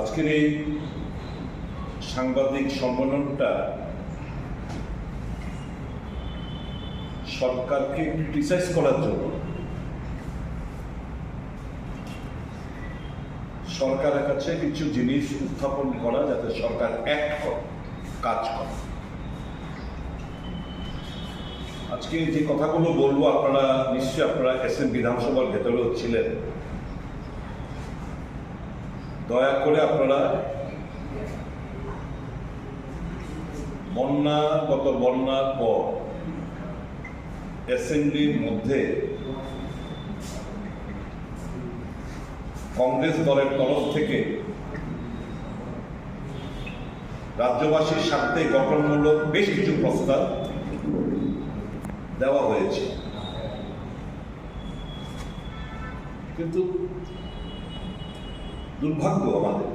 আজকের এই সাংবাদিক সম্মেলনটা সরকারকে ক্রিটিসাইজ করার জন্য। সরকারের কাছে কিছু জিনিস উত্থাপন করা যাতে সরকার অ্যাক্ট করে, কাজ করে। আজকে যে কথাগুলো বলব, আপনারা নিশ্চয়ই আপনারা এস এম বিধানসভার ভেতরেও ছিলেন। দয়া করে আপনারা বন্যা, গত বন্যার পর অ্যাসেম্বলির মধ্যে কংগ্রেস দলের তরফ থেকে রাজ্যবাসীর স্বার্থে গঠনমূলক বেশ কিছু প্রস্তাব দেওয়া হয়েছে। কিন্তু দুর্ভাগ্য আমাদের।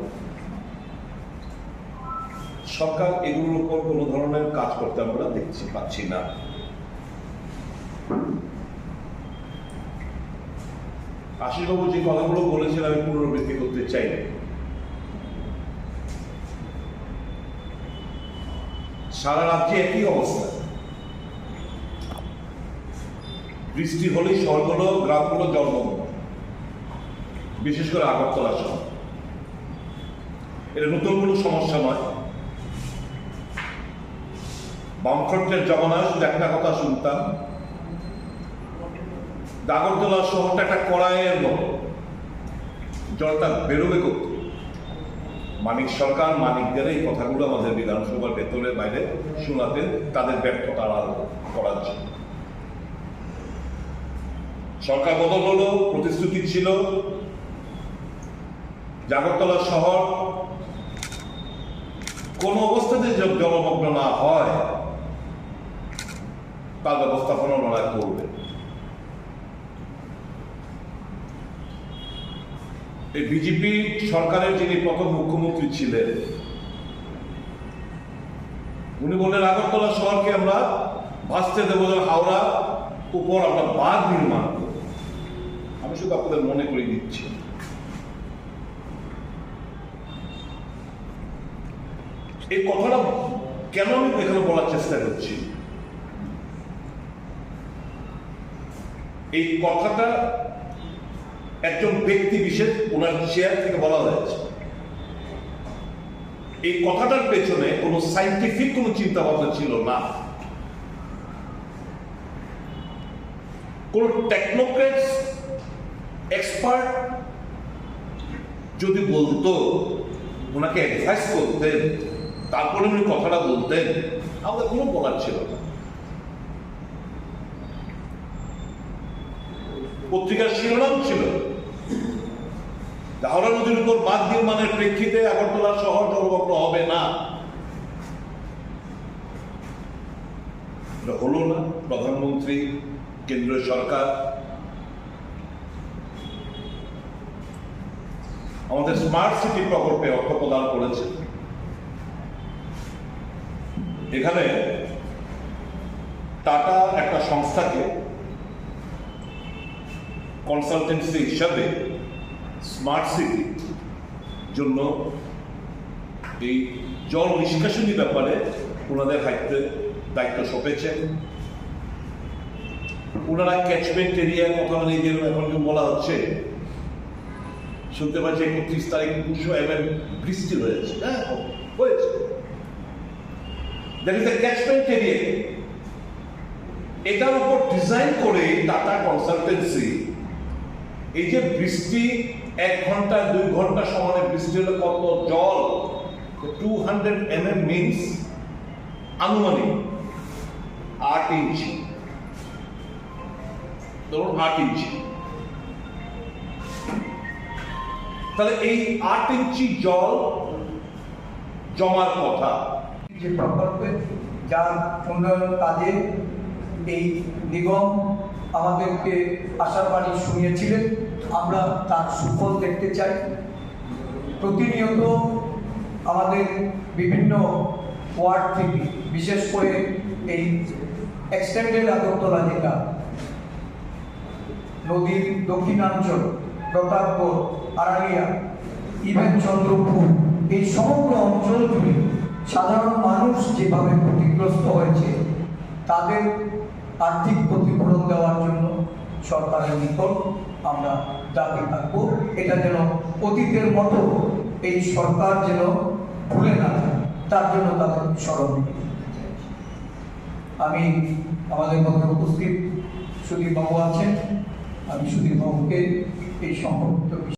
সরকার এগুলোর উপর কোনো ধরনের কাজ করতে আমরা দেখছি, পাচ্ছি না। আশিসবাবু যে কথাগুলো বলেছেন, আমি পুনরাবৃত্তি করতে চাই না। সারা রাজ্যে একই অবস্থা। বৃষ্টি হলেই শহরগুলো, গ্রামগুলো জলমগ্ন। বিশেষ করে আগরতলা শহর। এটা নতুন কোনো সমস্যা নয়। বামফ্রন্টের জমানায় শুধু একটা কথা শুনতাম। আগরতলা শহরটা একটা কড়াইয়ের মতো। জলটা বেরোবে করতে মানিক সরকার, মানিকদের এই কথাগুলো আমাদের বিধানসভার ভেতরে বাইরে শোনাতেন, তাদের ব্যর্থতা আড়াল করার জন্য। সরকার বদল হলো, প্রতিশ্রুতি ছিল। জাগরতলা শহর কোন অবস্থাতে জলমগ্ন না হয়, তার ব্যবস্থাপনা ওনারা করবে। এই বিজেপি সরকারের যিনি প্রথম মুখ্যমন্ত্রী ছিলেন, উনি বললেন, আগরতলা শহরকে আমরা ভাসতে দেবো হাওড়া উপর আমরা বাঁধ নির্মাণ করব। আমি শুধু আপনাদের মনে করে দিচ্ছি। এই কথাটা কেন আমি এখানে বলার চেষ্টা করছি? এই কথাটা একজন ব্যক্তি বিশেষ ওনার চেয়ার থেকে বলা হয়েছে। এই কথাটার পেছনে কোনো সাইন্টিফিক কোনো চিন্তা ভাবনা ছিল না। কোন টেকনোক্রেটস এক্সপার্ট যদি বলতো, ওনাকে অ্যাডভাইস করতেন তারপরে উনি কথাটা বলতেন, আমাদের কোনো বলার ছিল না। পত্রিকার শিরোনাম ছিল। হাওড়া নদীর উপর বাঁধ নির্মাণের প্রেক্ষিতে আগরতলা শহর জলমগ্ন হবে না। হলো না প্রধানমন্ত্রী, কেন্দ্রীয় সরকার। আমাদের স্মার্ট সিটি প্রকল্পে অর্থ প্রদান করেছে। এখানে টাটা একটা সংস্থাকে কনসালটেন্সি হিসাবে স্মার্ট সিটি জন্য এই জল নিষ্কাশনী ব্যাপারে ওনাদের হাইতে দায়িত্ব সঁপেছেন। ওনারা ক্যাচমেন্ট এরিয়ার কথা মানে যে এখন বলা হচ্ছে, শুনতে পাচ্ছি একত্রিশ তারিখ দুশো এম এম বৃষ্টি হয়েছে। হ্যাঁ হয়েছে। That is the catchment area এটার উপর ডিজাইন করে টাটা কনসালটেন্সি এই যে বৃষ্টি এক ঘণ্টা, দুই ঘণ্টা সমানে বৃষ্টি হলে কত জল two hundred M M means আনুমানিক আট ইঞ্চি ধরুন আট ইঞ্চি তাহলে এই আট ইঞ্চি জল জমার কথা। যে প্রকল্পে যার উন্নয়ন কাজে এই নিগম আমাদেরকে আশাবাণী শুনিয়েছিলেন, আমরা তার সুফল দেখতে চাই। প্রতিনিয়ত আমাদের বিভিন্ন ওয়ার্ড থেকে, বিশেষ করে এই এক্সটেন্ডেড আগরতলা জেলা নদীর দক্ষিণাঞ্চল, প্রতাপগড়, আড়ালিয়া, ইভেন চন্দ্রপুর, এই সমগ্র অঞ্চল জুড়ে সাধারণ মানুষ যেভাবে ক্ষতিগ্রস্ত হয়েছে, তাদের আর্থিক ক্ষতিপূরণ দেওয়ার জন্য সরকারের নিকট আমরা দাবি থাকব এটা যেন অতীতের মতো এই সরকার যেন ভুলে না তার জন্য তাদের স্মরণ। আমি আমাদের মধ্যে উপস্থিত সুদীপ বাবু আছেন আমি সুদীপ বাবুকে এই সম্পর্কিত